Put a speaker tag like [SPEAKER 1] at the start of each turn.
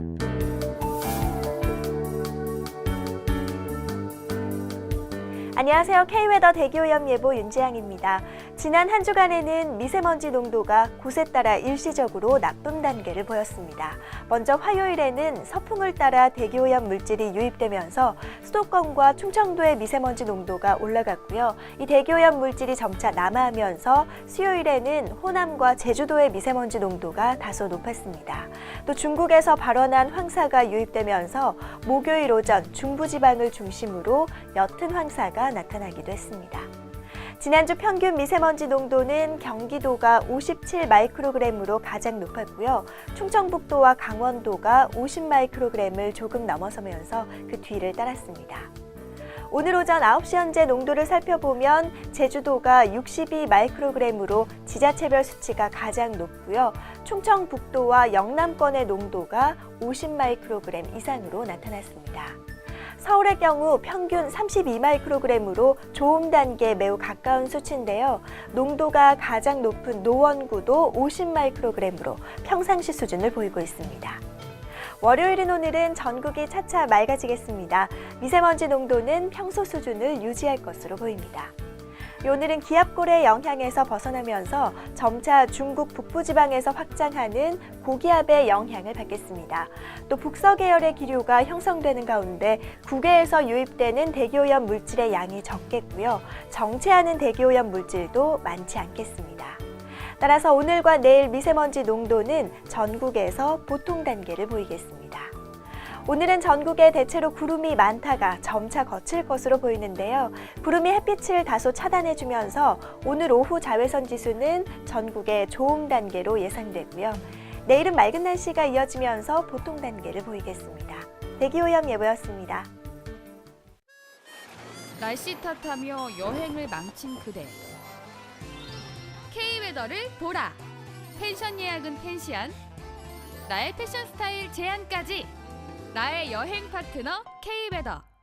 [SPEAKER 1] Thank you. 안녕하세요. K웨더 대기오염 예보 윤지향입니다. 지난 한 주간에는 미세먼지 농도가 곳에 따라 일시적으로 나쁨 단계를 보였습니다. 먼저 화요일에는 서풍을 따라 대기오염 물질이 유입되면서 수도권과 충청도의 미세먼지 농도가 올라갔고요. 이 대기오염 물질이 점차 남하하면서 수요일에는 호남과 제주도의 미세먼지 농도가 다소 높았습니다. 또 중국에서 발원한 황사가 유입되면서 목요일 오전 중부지방을 중심으로 옅은 황사가 나타나기도 했습니다. 지난주 평균 미세먼지 농도는 경기도가 57 마이크로그램으로 가장 높았고요. 충청북도와 강원도가 50 마이크로그램을 조금 넘어서면서 그 뒤를 따랐습니다. 오늘 오전 9시 현재 농도를 살펴보면 제주도가 62 마이크로그램으로 지자체별 수치가 가장 높고요. 충청북도와 영남권의 농도가 50 마이크로그램 이상으로 나타났습니다. 서울의 경우 평균 32 마이크로그램으로 좋음 단계에 매우 가까운 수치인데요. 농도가 가장 높은 노원구도 50 마이크로그램으로 평상시 수준을 보이고 있습니다. 월요일인 오늘은 전국이 차차 맑아지겠습니다. 미세먼지 농도는 평소 수준을 유지할 것으로 보입니다. 오늘은 기압골의 영향에서 벗어나면서 점차 중국 북부 지방에서 확장하는 고기압의 영향을 받겠습니다. 또 북서 계열의 기류가 형성되는 가운데 국외에서 유입되는 대기오염 물질의 양이 적겠고요. 정체하는 대기오염 물질도 많지 않겠습니다. 따라서 오늘과 내일 미세먼지 농도는 전국에서 보통 단계를 보이겠습니다. 오늘은 전국에 대체로 구름이 많다가 점차 거칠 것으로 보이는데요. 구름이 햇빛을 다소 차단해주면서 오늘 오후 자외선 지수는 전국의 좋음 단계로 예상되고요. 내일은 맑은 날씨가 이어지면서 보통 단계를 보이겠습니다. 대기오염 예보였습니다.
[SPEAKER 2] 날씨 탓하며 여행을 망친 그대. K웨더를 보라. 펜션 예약은 펜시안. 나의 패션 스타일 제안까지. 나의 여행 파트너 K웨더.